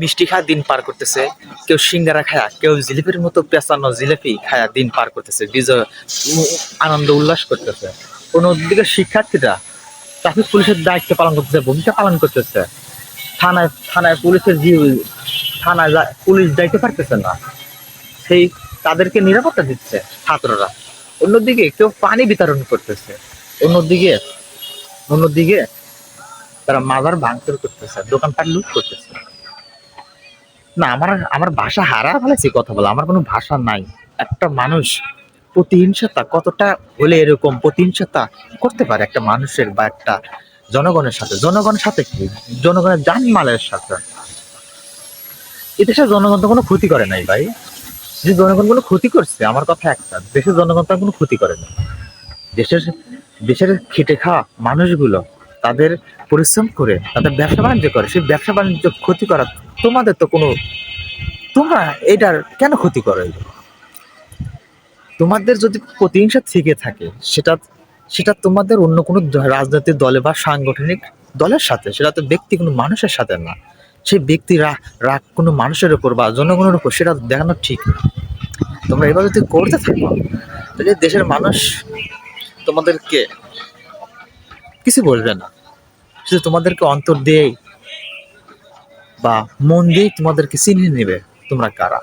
মিষ্টি খায়, দিন পার করতেছে। কেউ সিঙ্গারা খায়া, কেউ জিলিপির মতো পেঁচানো জিলিপি খায়া দিন পার করতেছে, বিজয়, আনন্দ, উল্লাস করতেছে। অন্যদিকে শিক্ষার্থীরা ট্রাফিক পুলিশের দায়িত্ব পালন করতেছে, ভূমিকা পালন করতেছে। থানায় থানায় পুলিশের জি থানায় পুলিশ যাইতে পারতেছে না, সেই তাদেরকে নিরাপত্তা দিচ্ছে ছাত্ররা। অন্যদিকে কেউ পানি বিতরণ করতেছে, অন্যদিকে অন্যদিকে তারা মাজার ভাঙচুর করতেছে, দোকানপাট লুট করতেছে। না, আমার আমার ভাষা হারা ফেলেছি কথা বলা। আমার কোনো ভাষা নাই। একটা মানুষ প্রতিহিংসতা কতটা হলে এরকম প্রতিহিংসতা করতে পারে একটা মানুষের বা একটা জনগণের সাথে? জনগণের সাথে কি? জনগণের জানমালের সাথে? এদেশের জনগণ তো কোনো ক্ষতি করে নাই ভাই। যে জনগণ কোনো ক্ষতি করছে, আমার কথা একটা, দেশের জনগণ তার কোনো ক্ষতি করে না দেশের দেশের খেটে খাওয়া মানুষগুলো তাদের পরিশ্রম করে, তাদের ব্যবসা বাণিজ্য করে, সেই ব্যবসা বাণিজ্য ক্ষতি করা তোমাদের তো কোনো তোমরা এটার কেন ক্ষতি করো? তোমাদের যদি প্রতিহিংসা থেকে থাকে, সেটা সেটা তোমাদের অন্য কোনো রাজনৈতিক দলে বা সাংগঠনিক দলের সাথে, সেটা তো ব্যক্তি কোনো মানুষের সাথে না। সেই ব্যক্তি রাগ কোনো মানুষের উপর বা জনগণের উপর সেটা দেখানো ঠিক না। তোমরা এবার যদি করতে থাকো, তাহলে দেশের মানুষ তোমাদেরকে কিছু বলবে না। শুধু তোমাদেরকে অন্তর দিয়েই বা মন দিয়েই তোমাদেরকে চিনিয়ে নেবে তোমরা কারা?